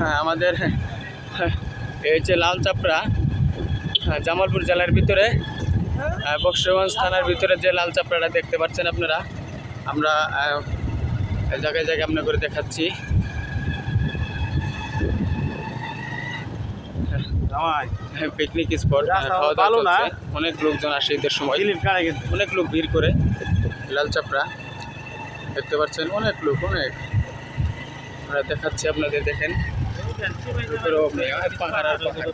হ্যাঁ আমাদের এই হচ্ছে লাল চাপড়া হ্যাঁ, জামালপুর জেলার ভিতরে বক্সগঞ্জ থানার ভিতরে যে লাল চাপড়াটা দেখতে পাচ্ছেন আপনারা আমরা জায়গায় জায়গায় আপনার করে দেখাচ্ছি। পিকনিক স্পট খাওয়া ভালো দাওয়া না। অনেক লোকজন আসে ঈদের সময়। অনেক লোক ভিড় করে লাল চাপড়া। দেখতে পাচ্ছেন অনেক লোক অনেক। আমরা দেখাচ্ছি আপনাদের দেখেন। পাহাড় আর পাহাড়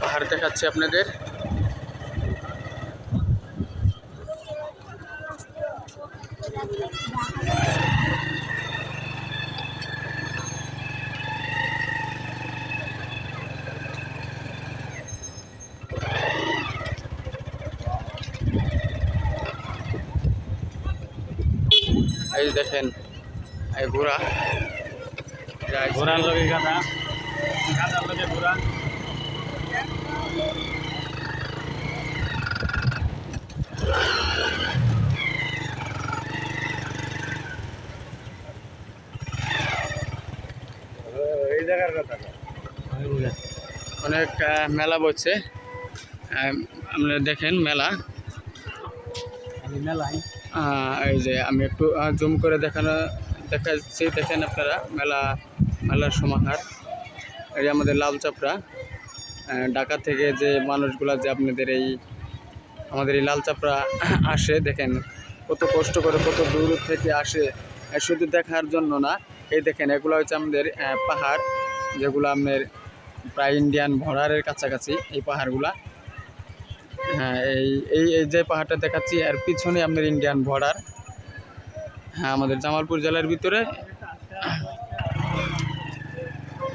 পাহাড় দেখাচ্ছি আপনাদের। এই দেখেন এই ঘোড়া। ঘোরার লগে গাদা গাদার লগে অনেক মেলা বসছে আপনারা দেখেন মেলা। এই যে আমি একটু জুম করে দেখানো, দেখাচ্ছি, দেখেন আপনারা, মেলা, মেলার সমাহার। এই আমাদের লাল চাপড়া ঢাকা থেকে যে মানুষগুলা যে আপনাদের এই, আমাদের এই লাল চাপড়া আসে, দেখেন কত কষ্ট করে কত দূর থেকে আসে শুধু দেখার জন্য না, এই দেখেন, এগুলো হচ্ছে আমাদের পাহাড়, যেগুলো আপনার প্রায় ইন্ডিয়ান বর্ডারের কাছাকাছি, এই পাহাড়গুলা। হ্যাঁ এই এই যে পাহাড়টা দেখাচ্ছি, এর পিছনে আপনার ইন্ডিয়ান বর্ডার হ্যাঁ আমাদের জামালপুর জেলার ভিতরে।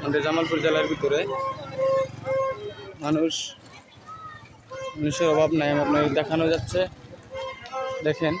আমাদের জামালপুর জেলার ভিতরে। মানুষ, মানুষের অভাব নাই, আপনার দেখানো যাচ্ছে। দেখেন।